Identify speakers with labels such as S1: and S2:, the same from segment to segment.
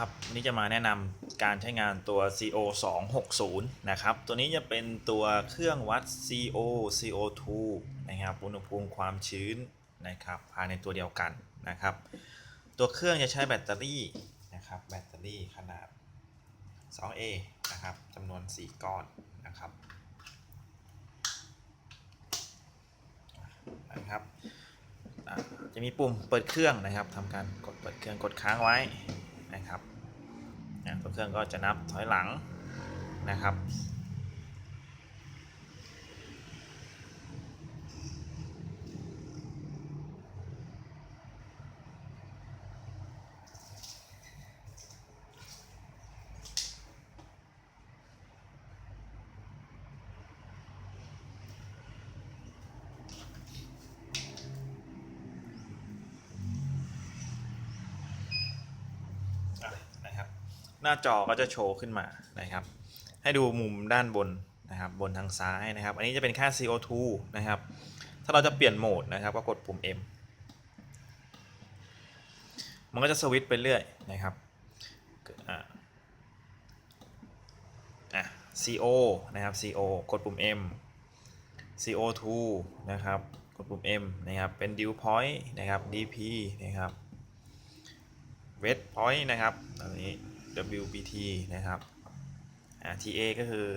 S1: ครับวันนี้จะมาแนะนำการใช้งานตัว CO 2 6 0นะครับ ตัวนี้จะเป็นตัวเครื่องวัด CO CO2 นะครับอุณหภูมิความชื้นนะครับภายในตัวเดียวกันนะครับ ตัวเครื่องจะใช้แบตเตอรี่นะครับ แบตเตอรี่ขนาด 2A นะครับจำนวน 4 ก้อนนะครับนะครับจะมีปุ่มเปิดเครื่องนะครับทำการกดเปิดเครื่องกดค้างไว้ นะครับตัวเครื่องก็จะนับถอยหลังนะครับ อะนะครับ หน้าจอก็จะโชว์ขึ้นมานะครับ ให้ดูมุมด้านบนนะครับบนทางซ้ายนะครับ อันนี้จะเป็นค่า CO2 นะครับ ถ้าเราจะเปลี่ยนโหมดนะครับก็กดปุ่ม M มันก็จะสวิตช์ไปเรื่อยนะครับอะ CO นะครับ CO กดปุ่ม M CO2 นะครับ กดปุ่ม M นะครับ เป็น dew point นะครับ DP นะครับเวทพอยต์นะครับอันนี้ WBT นะครับ TA ก็คือ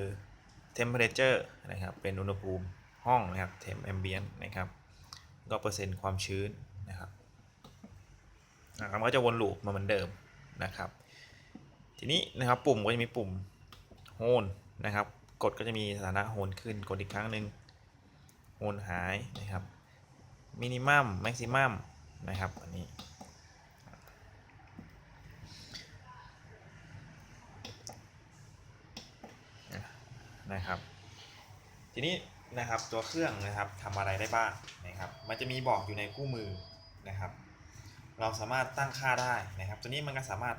S1: temperature นะครับ เป็นอุณหภูมิห้องนะครับ temp ambient นะครับ ก็เปอร์เซ็นต์ความชื้นนะครับนะครับก็จะวนลูปมาเหมือนเดิมนะครับ ทีนี้นะครับปุ่มก็จะมีปุ่มโฮนนะครับ กดก็จะมีสถานะโฮนขึ้น กดอีกครั้งหนึ่งโฮนหายนะครับมินิมัมแม็กซิมัมนะครับอันนี้ นะครับ ทีนี้นะครับตัวเครื่องนะครับทำอะไรได้บ้างนะครับ มันจะมีบอกอยู่ในคู่มือนะครับ เราสามารถตั้งค่าได้นะครับ ตัวนี้มันก็สามารถ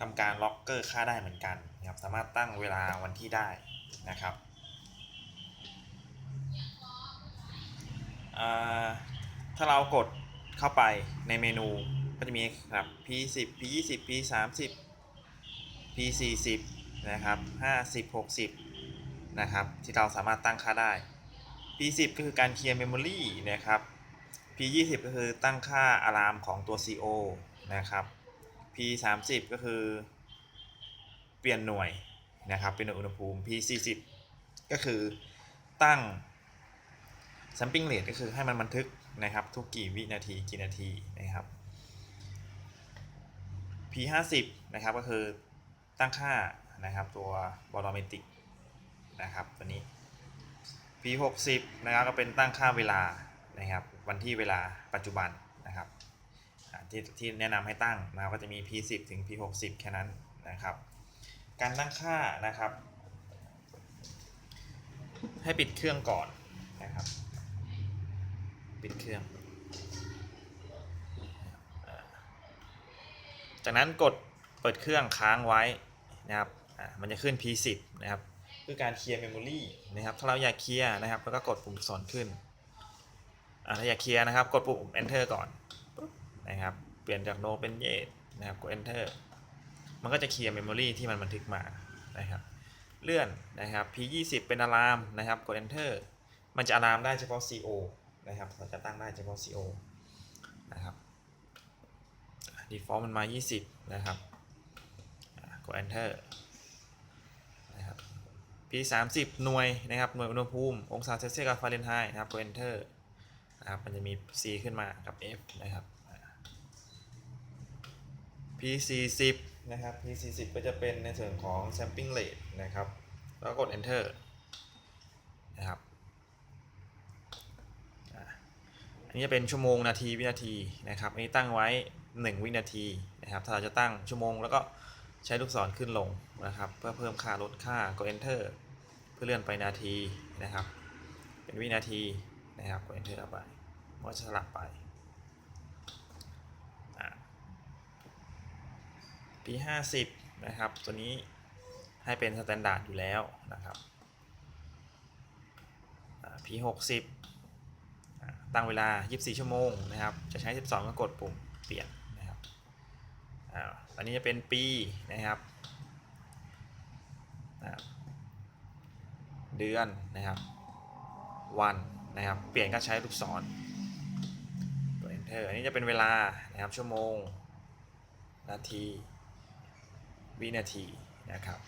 S1: ทำการล็อกเกอร์ค่าได้เหมือนกันนะครับ สามารถตั้งเวลาวันที่ได้นะครับถ้าเรากดเข้าไปในเมนูก็จะมีครับ P10 P20 P30 P40 นะครับ 50 60 นะครับ ที่เราสามารถตั้งค่าได้ P10 ก็คือการเคลียร์เมมโมรีนะครับ P20 ก็คือตั้งค่าอะลามของตัว CO นะครับ P30 ก็คือ เปลี่ยนหน่วยนะครับ เป็นหน่วยอุณหภูมิ P40 ก็คือตั้ง sampling rate ก็คือให้มันบันทึกนะครับ ทุกกี่วินาทีกี่นาทีนะครับ P50 นะครับก็คือตั้งค่านะครับตัว barometric นะครับตัวนี้ P60 นะครับก็เป็นตั้งค่าเวลานะครับวันที่เวลาปัจจุบันนะครับที่ที่แนะนำให้ตั้งนะครับก็จะมี P10 ถึง P60 แค่นั้นนะครับ การตั้งค่านะครับ ให้ปิดเครื่องก่อนนะครับ ปิดเครื่อง จากนั้นกดเปิดเครื่องค้างไว้นะครับมันจะขึ้น P10 นะครับ คือการเคลียร์เมมโมรีนะครับถ้าเราอยากเคลียร์นะครับแล้วก็กดปุ่มสอนขึ้นอ่าถ้าอยากเคลียร์นะครับ กดปุ่ม enter ก่อนนะครับเปลี่ยนจาก no เป็น yes นะครับกด enter มันก็จะเคลียร์เมมโมรีที่มันบันทึกมานะครับเลื่อนนะครับ p20 เป็นอะลามนะครับกด enter มันจะอะลามได้เฉพาะ co นะครับเราจะตั้งได้เฉพาะ co นะครับ default มันมา 20 นะครับกด enter นะครับ P 3 0 หน่วยนะครับหน่วยอุณหภูมิองศาเซลเซียสกับฟาเรนไฮต์นะครับกด enter นะครับมันจะมี C ขึ้นมากับ F นะครับ P 4 0นะครับ P 4 0ก็จะเป็นในส่วนของ sampling rate นะครับ แล้วกด enter นะครับอันนี้จะเป็นชั่วโมงนาทีวินาทีนะครับอันนี้ตั้งไว้ 1 วินาทีนะครับ ถ้าเราจะตั้งชั่วโมงแล้วก็ใช้ลูกศรขึ้นลงนะครับ เพื่อเพิ่มค่าลดค่ากด enter เพื่อเลื่อนไปนาทีนะครับ เป็นวินาทีนะครับกด enter เข้าไปมันก็จะสลับไปอะ P 5 0 นะครับ ตัวนี้ให้เป็นสแตนดาร์ดอยู่แล้วนะครับอ่า P 6 0 ตั้งเวลา 24 ชั่วโมงนะครับ จะใช้ 12 ก็กดปุ่มเปลี่ยนนะครับอันนี้จะเป็นปีนะครับ เดือนนะครับ วันนะครับ เปลี่ยนก็ใช้ลูกศรกด enter อันนี้จะเป็นเวลานะครับชั่วโมง นาที วินาทีนะครับ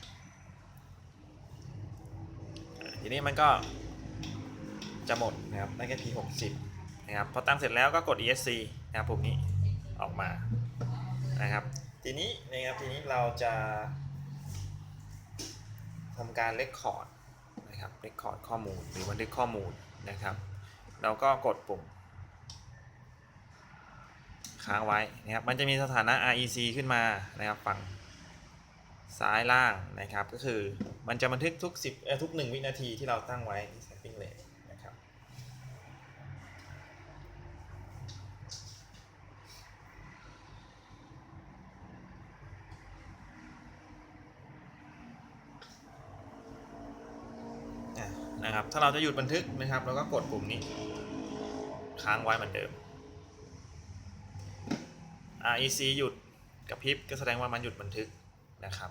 S1: ทีนี้มันก็จะหมดนะครับได้แค่ p 60นะครับพอตั้งเสร็จแล้วก็กด esc นะครับปุ่มนี้ออกมานะครับ ทีนี้นะครับทีนี้เราจะทำการเลคคอร์ด นะครับเลคคอร์ดข้อมูลหรือบันทึกข้อมูลนะครับ เราก็กดปุ่ม ค้างไว้นะครับ มันจะมีสถานะ REC ขึ้นมานะครับฝั่งซ้ายล่างนะครับ ก็คือมันจะบันทึกทุก 10เอ่อทุก 1 วินาทีที่เราตั้งไว้ที่ sampling rate นะครับ ถ้าเราจะหยุดบันทึกนะครับ เราก็กดปุ่มนี้ ค้างไว้เหมือนเดิม REC หยุดกับพริบก็แสดงว่ามันหยุดบันทึกนะครับ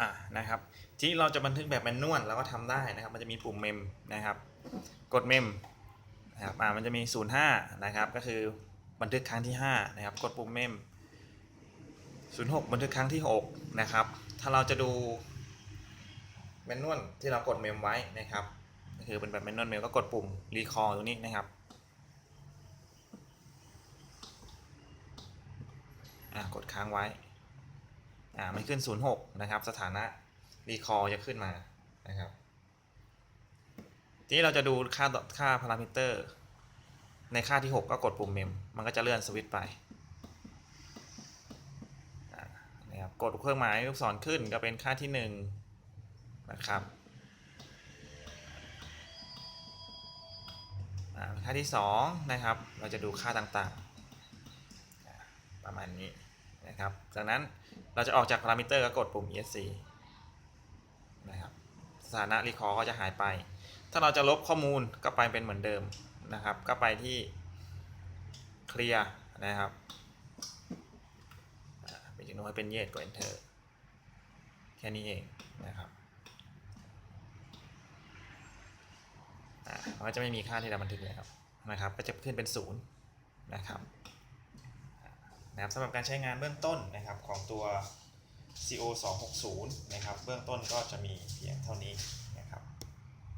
S1: อะนะครับ ที่เราจะบันทึกแบบแมนนวลเราก็ทำได้นะครับ มันจะมีปุ่มเมมนะครับ กดเมมนะครับอ่ามันจะมี 05 นะครับ ก็คือบันทึกครั้งที่ 5 นะครับ กดปุ่มเมม06 บันทึกครั้งที่ 6 นะครับ ถ้าเราจะดู แมนนวลที่เรากดเมมไว้นะครับก็คือเป็นแบบแมนนวลเมมก็กดปุ่มรีคอร์ตรงนี้นะครับอะกดค้างไว้อ่ามันขึ้น 06 นะครับ สถานะรีคอร์จะขึ้นมานะครับทีนี้เราจะดูค่าค่าพารามิเตอร์ ในค่าที่ 6 ก็กดปุ่มเมม มันก็จะเลื่อนสวิตช์ไปนะครับกดเครื่องหมายลูกศรขึ้นก็เป็นค่าที่1 นะครับอ่าค่าที่2นะครับ เราจะดูค่าต่างๆ ประมาณนี้นะครับ จากนั้นเราจะออกจากพารามิเตอร์ก็กดปุ่ม ESC นะครับ สถานะรีคอร์ก็จะหายไป ถ้าเราจะลบข้อมูลก็ไปเป็นเหมือนเดิมนะครับ ก็ไปที่เคลียร์นะครับอ่าเป็นจำนวนเป็นเยสกด enter แค่นี้เองนะครับอ่า มันจะไม่มีค่าที่เราบันทึกแล้วนะครับ ก็จะขึ้นเป็นศูนย์นะครับนะครับสำหรับการใช้งานเบื้องต้นนะครับของตัว CO 260นะครับ เบื้องต้นก็จะมีเพียงเท่านี้